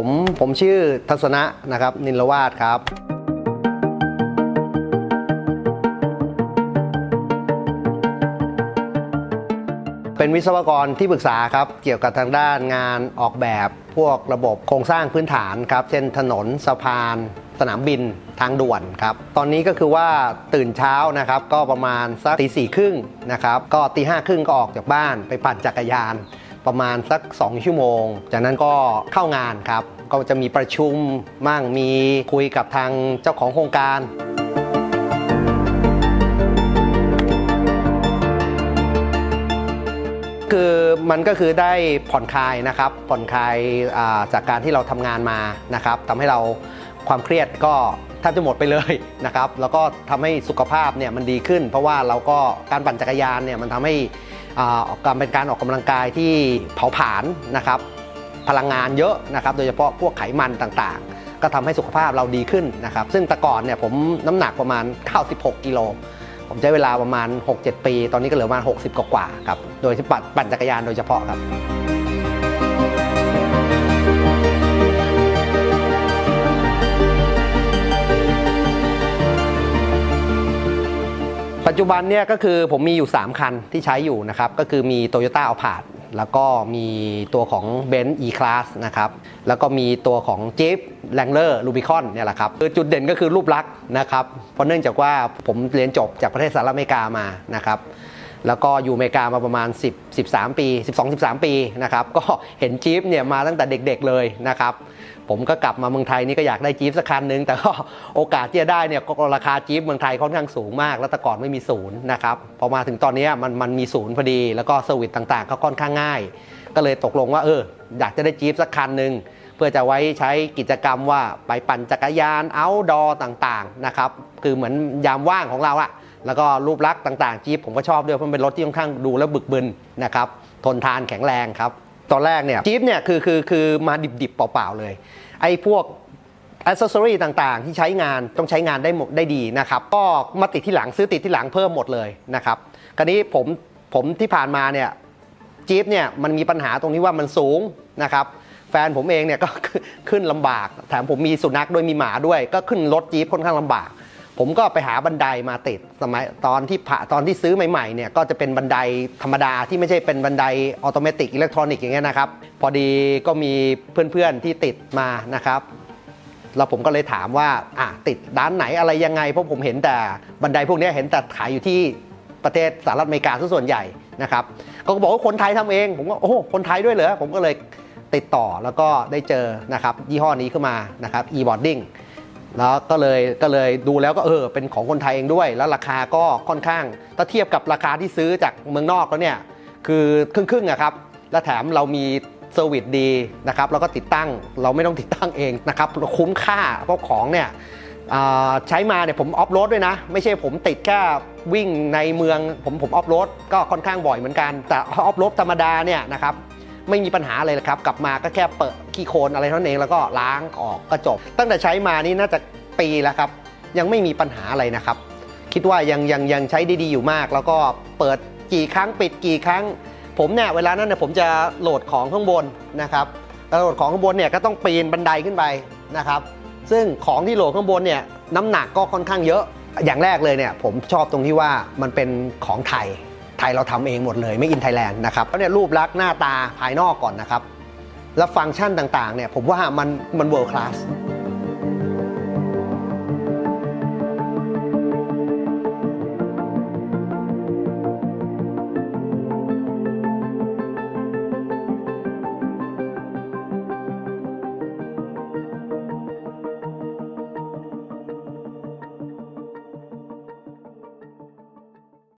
ผมผมชื่อทัศนะนะครับ นินลวาดครับเป็นวิศวกรที่ปรึกษาครับ เกี่ยวกับทางด้านงานออกแบบพวกระบบโครงสร้างพื้นฐานครับ เช่นถนนสะพาน สนามบินทางด่วนครับ ตอนนี้ก็คือว่าตื่นเช้านะครับ ก็ประมาณสักตีสี่ครึ่งนะครับ ก็ตีห้าครึ่งก็ออกจากบ้านไปปั่นจักรยาน ประมาณสัก 2 ชั่วโมง จากนั้นก็เข้างานครับ ก็จะมีประชุมมั่งมีคุยกับทางเจ้าของโครงการคือมันก็คือได้ผ่อนคลายนะครับ ผ่อนคลายจากการที่เราทำงานมานะครับทำให้เราความเครียดก็แทบจะหมดไปเลยนะครับ แล้วก็ทำให้สุขภาพเนี่ยมันดีขึ้น เพราะว่าเราก็การปั่นจักรยานเนี่ยมันทำให้ ออกการเป็นการออกกำลังกายที่เผาผลาญนะครับ พลังงานเยอะนะครับ โดยเฉพาะพวกไขมันต่างๆ ก็ทำให้สุขภาพเราดีขึ้นนะครับ ซึ่งแต่ก่อนเนี่ยผมน้ำหนักประมาณ 96 กิโล ผมใช้เวลาประมาณ 6-7 ปี ตอนนี้ก็เหลือประมาณ 60 กว่าๆครับ โดยที่ปั่นจักรยานโดยเฉพาะครับ จจุบันเนี่ยก็คือผมมีอยู่ 3 คันที่ใช้อยู่นะครับ ก็คือมี Toyota a l p a r d แล้วก็มีตัวของ Benz E-Class นะครับ แล้วก็มีตัวของ Jeep Wrangler Rubicon เนี่ยแหละครับคือจุดเด่นก็คือรูปลักษณ์นะครับ เพราะเนื่องจากว่าผมเรียนจบจากประเทศสหรัฐอเมริกามานะครับ แล้วก็อยู่อเมริกามาประมาณ 10 13 ปี 12 13 ปีนะครับ ก็เห็นจี๊ปเนี่ยมาตั้งแต่เด็กๆเลยนะครับ ผมก็กลับมาเมืองไทยนี่ก็อยากได้จี๊ปสักคันนึง แต่ก็โอกาสที่จะได้เนี่ยก็ราคาจี๊ปเมืองไทยค่อนข้างสูงมาก แล้วแต่ก่อนไม่มีศูนย์นะครับ พอมาถึงตอนนี้มันมันมีศูนย์พอดี แล้วก็เซอร์วิสต่างๆ ก็ค่อนข้างง่าย ก็เลยตกลงว่าเอออยากจะได้จี๊ปสักคันนึงเพื่อจะไว้ใช้กิจกรรมว่าไปปั่นจักรยานเอาดอต่างๆนะครับ คือเหมือนยามว่างของเราอะ แล้วก็รูปลักษณ์ต่างๆจี๊ปผมก็ชอบด้วยเพราะเป็นรถที่ค่อนข้างดูแล้วบึกบึนนะครับทนทานแข็งแรงครับ ตอนแรกเนี่ยจี๊ปเนี่ยคือคือคือมาดิบๆ เปล่าๆเลย ไอ้พวกอ c เซสซอรีต่างๆ ที่ใช้งานต้องใช้งานได้หมดได้ดีนะครับ ก็มาติดที่หลังซื้อติดที่หลังเพิ่มหมดเลยนะครับคราวนี้ผมผมที่ผ่านมาเนี่ยจี๊ปเนี่ยมันมีปัญหาตรงที่ว่ามันสูงนะครับแฟนผมเองเนี่ยก็ขึ้นลำบากแถมผมมีสุนัขด้วยมีหมาด้วย ก็ขึ้นรถจี๊ปค่อนข้างลำบาก ผมก็ไปหาบันไดมาติดสมัยตอนที่ผ่าตอนที่ซื้อใหม่ๆเนี่ยก็จะเป็นบันไดธรรมดาที่ไม่ใช่เป็นบันไดออโตเมติกอิเล็กทรอนิกส์อย่างเงี้ยนะครับ พอดีก็มีเพื่อนๆที่ติดมานะครับแล้วผมก็เลยถามว่าอะติดร้านไหนอะไรยังไงเพราะผมเห็นแต่บันไดพวกนี้เห็นแต่ขายอยู่ที่ประเทศสหรัฐอเมริกาซะส่วนใหญ่นะครับก็บอกว่าคนไทยทำเอง ผมก็โอ้คนไทยด้วยเหรอผมก็เลยติดต่อแล้วก็ได้เจอนะครับยี่ห้อนี้ขึ้นมานะครับ e-boarding แล้วก็เลยก็เลยดูแล้วก็เออเป็นของคนไทยเองด้วย แล้วราคาก็ค่อนข้าง ถ้าเทียบกับราคาที่ซื้อจากเมืองนอกแล้วเนี่ยคือครึ่งๆอะครับและแถมเรามีเซอร์วิสดีนะครับแล้วก็ติดตั้งเราไม่ต้องติดตั้งเองนะครับคุ้มค่าเพราะของเนี่ยใช้มาเนี่ยผมออฟโรดด้วยนะ ไม่ใช่ผมติดแค่วิ่งในเมืองผมผมออฟโรดก็ค่อนข้างบ่อยเหมือนกัน แต่ออฟโรดธรรมดาเนี่ยนะครับ ไม่มีปัญหาอะไรเลยครับ กลับมาก็แค่เปิดขี้โคลนอะไรเท่านั้นเองแล้วก็ล้างออกก็จบ ตั้งแต่ใช้มานี่น่าจะปีแล้วครับ ยังไม่มีปัญหาอะไรนะครับ คิดว่ายังยังยังใช้ได้ดีอยู่มาก แล้วก็เปิดกี่ครั้งปิดกี่ครั้ง ผมเนี่ยเวลานั้นเนี่ยผมจะโหลดของข้างบนนะครับโหลดของข้างบนเนี่ยก็ต้องปีนบันไดขึ้นไปนะครับ ซึ่งของที่โหลดข้างบนเนี่ยน้ำหนักก็ค่อนข้างเยอะอย่างแรกเลยเนี่ยผมชอบตรงที่ว่ามันเป็นของไทย ไทยเราทำเองหมดเลยไม่อินไทยแลนด์นะครับแล้วเนี่ยรูปลักษณ์หน้าตาภายนอกก่อนนะครับ แล้วฟังก์ชันต่างๆเนี่ยผมว่ามันมันเวิร์คลาส